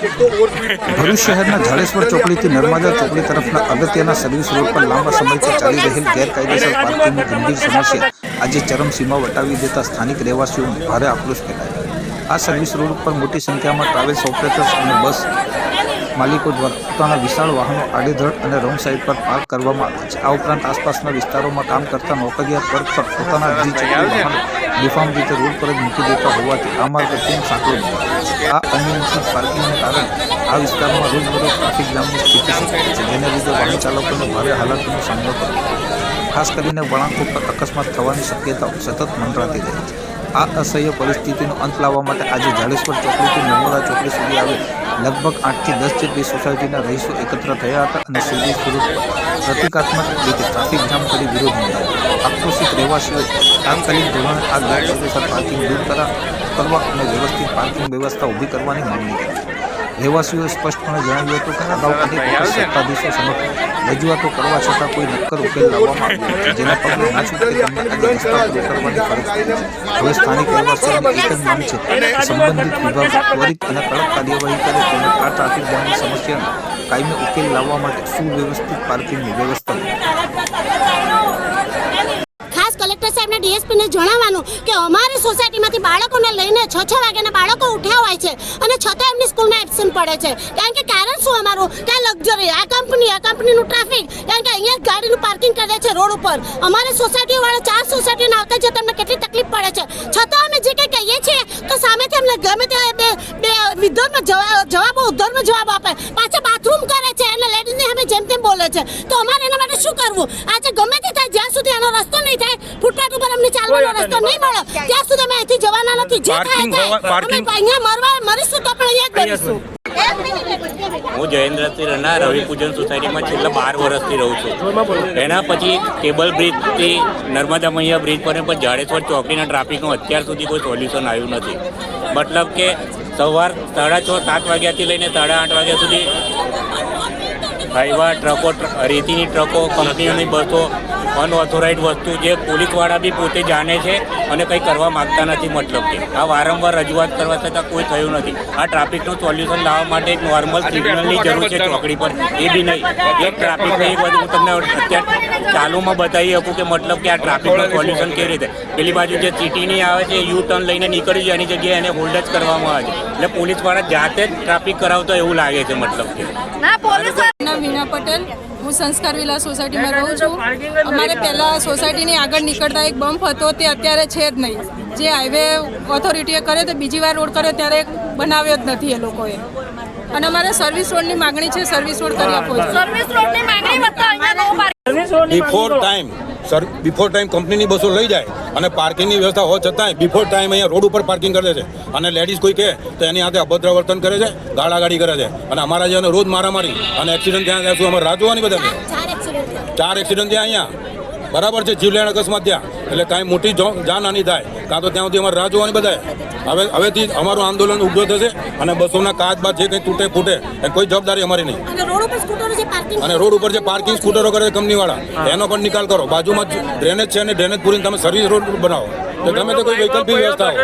ભરૂચ શહેરના જાડેશ્વર ચોકડીથી નર્મદા ચોકડી તરફના અગત્યના સર્વિસ રોડ પર લાંબા સમયથી ચાલી રહેલ ગેરકાયદેસર પાર્કિંગની ગંભીર સમસ્યા આજે ચરમસીમા વટાવી દેતા સ્થાનિક રહેવાસીઓમાં ભારે આક્રોશ ફેલાયો. આ સર્વિસ રોડ ઉપર મોટી સંખ્યામાં ટ્રાવેલ્સ ઓપરેટર્સ અને બસ માલિકો દ્વારા પોતાના વિશાળ વાહનો આડેધડ અને રોંગ સાઈડ પર પાર્ક કરવામાં આવે છે. આ ઉપરાંત આસપાસના વિસ્તારોમાં કામ કરતા નોકરિયાત વર્ગ પર પોતાના દ્વિચક્રી વાહનો બેફામ રીતે રોડ પર જ મૂકી દેતા હોવાથી આ માર્ગ અત્યંત સાંકળો બન્યો આ અનિયંત્રિત પાર્કિંગને કારણે આ વિસ્તારમાં રોજબરોજ ટ્રાફિક જામની સ્થિતિ છે જેને લીધે વાહન ચાલકોને ભારે હાલાકીનો સામનો કરવો ખાસ કરીને વળાંકો પર અકસ્માત થવાની શક્યતાઓ સતત મંડરાતી રહે છે. આ અસહ્ય પરિસ્થિતિનો અંત લાવવા માટે આજે જાડેશ્વર ચોકડીથી નર્મદા ચોકડી સુધી આવી લગભગ આઠથી દસ જેટલી સોસાયટીના રહીશો એકત્ર થયા હતા અને સીધી સ્વરૂપ પ્રતિકાત્મક રીતે ટ્રાફિક જામ કરી વિરોધ નોંધાવ્યો આક્રોશિત રહેવાસીઓએ તાત્કાલિક ધોરણે આ ગેરકાયદેસર પાર્કિંગ દૂર કરા, કરવા અને વ્યવસ્થિત પાર્કિંગ વ્યવસ્થા ઊભી કરવાની માંગણી કરી. રહેવાસીઓએ સ્પષ્ટપણે જણાવ્યું હતું કે અગાઉ અનેક વખત સત્તાધીશો સમક્ષ રજૂઆતો કરવા છતાં કોઈ નક્કર ઉકેલ લાવવામાં આવ્યો નથી. જેના પગલે ના તેમને આજે રસ્તા પર ઉતરવાની ફરજ પડી છે. હવે સ્થાનિક રહેવાસીઓની એક જ માંગ છે. સંબંધિત વિભાગ ત્વરિત અને કડક કાર્યવાહી કરે તેમજ આ ટ્રાફિક જામની સમસ્યાનો કાયમી ઉકેલ લાવવા માટે સુવ્યવસ્થિત પાર્કિંગની વ્યવસ્થા કરે ખાસ કલેક્ટર સાહેબને ડીએસપીને જણાવવાનું કે અમારી સોસાયટીમાંથી બાળકોને લઈને છ છ વાગ્યાના બાળકો ઉઠ્યા હોય છે અને છતાં એમની સ્કૂલમાં એબસન્ટ પડે છે. કારણ કે કારણ શું અમારું? આ લક્ઝરી, આ કંપની, આ કંપનીનું ટ્રાફિક. કારણ કે અહીંયા ગાડીનું પાર્કિંગ કરે છે રોડ ઉપર. અમારી સોસાયટીવાળા ચાર સોસાયટીને આવતા જતા અમને કેટલી તકલીફ પડે છે. છતાં અમે જે કંઈ કહીએ છીએ, તો સામેથી અમને ગમે તે બે બે જવાબ જવાબો ઉદ્ધોરમાં જવાબ આપે. પાછા બાથરૂમ કરે છે અને લેડીઝને અમે જેમ તેમ બોલે છે. તો અમારે એના માટે શું કરવું? આજે ગમે તે એનો રસ્તો નહીં થાય. ફૂટપાથ ઉપર અમને ચાલવાનો રસ્તો નહીં. મળે. ત્યાં સુધી અમે અહીંથી જવાના નથી. જે થાય થાય. અમે અહીંયા મરવા મરીશું તો પણ અહીંયા જ મરીશું. હું જયેન્દ્રસિંહ રના રવિ પૂજન સોસાયટીમાં છેલ્લા બાર વર્ષથી રહું છું. એના પછી કેબલ બ્રિજથી નર્મદા મૈયા બ્રિજ પર પણ જાડેશ્વર ચોકડીના ટ્રાફિકનું અત્યાર સુધી કોઈ સોલ્યુશન આવ્યું નથી. મતલબ કે સવાર સાડા છ સાત વાગ્યાથી લઈને સાડા આઠ વાગ્યા સુધી હાઈવા ટ્રકો રેતીની ટ્રકો કંપનીઓની બસો અનઓથોરાઇઝ વસ્તુ જે પોલીસવાળા બી પોતે જાણે છે અને કંઈ કરવા માંગતા નથી મતલબ કે. આ વારંવાર રજૂઆત કરવા છતાં કોઈ થયું નથી. આ ટ્રાફિકનું સોલ્યુશન લાવવા માટે એક નોર્મલ સિગ્નલની જરૂર છે ચોકડી પર. એ બી નહીં. એક ટ્રાફિક એક વસ્તુ હું તમને અત્યારે ચાલુમાં બતાવી શકું કે મતલબ કે આ ટ્રાફિકનું સોલ્યુશન કેવી રીતે. પેલી બાજુ જે સિટીની આવે છે યુ ટર્ન લઈને નીકળી જાય એની જગ્યાએ એને હોલ્ડ જ કરવામાં આવે છે. એટલે પોલીસવાળા જાતે જ ટ્રાફિક કરાવતો એવું લાગે છે મતલબ કે. નામ વીણા પટેલ. હું સંસ્કાર વિલા સોસાયટીમાં રહું છું. અમારે પહેલાં સોસાયટીની આગળ નીકળતા એક બમ્પ હતો તે અત્યારે છે જ નહીં. જે હાઈવે ઓથોરિટીએ કરે તો બીજી વાર રોડ કરે ત્યારે બનાવ્યો જ નથી એ લોકોએ. અને અમારે સર્વિસ રોડની માગણી છે સર્વિસ રોડ કરી આપો સર્વિસ રોડની માગણી વધતા અહીંયા નો before time sir before time કંપનીની બસો લઈ જાય અને પાર્કિંગની વ્યવસ્થા હોવા છતાંય બિફોર ટાઈમ અહીંયા રોડ ઉપર પાર્કિંગ કરે છે. અને લેડીઝ કોઈ કહે તો એની હાથે અભદ્ર વર્તન કરે છે ગાળાગાડી કરે છે. અને અમારા જેને રોજ મારામારી અને એક્સિડન્ટ ત્યાં જાય શું અમારે રાહ જોવાની ચાર એક્સિડન્ટ ચાર એક્સિડન્ટ ત્યાં અહીંયા. બરાબર છે જીવલેણ અકસ્માત ત્યાં. એટલે કાંઈ મોટી જાનહાની થાય. કાં તો ત્યાં સુધી અમારે રાહ જોવાની બધાએ. હવે હવેથી અમારું આંદોલન ઊભો થશે અને બસોના કાચ બાદ જે કંઈ તૂટે ફૂટે એ કોઈ જવાબદારી અમારી નહીં. અને રોડ ઉપર જે પાર્કિંગ અને રોડ ઉપર સ્કૂટરો કરે છે કંપનીવાળા એનો પણ નિકાલ કરો. બાજુમાં જ ડ્રેનેજ છે અને ડ્રેનેજ પૂરીને તમે સર્વિસ રોડ બનાવો. તો ગમે તે કોઈ વૈકલ્પિક વ્યવસ્થા હોય.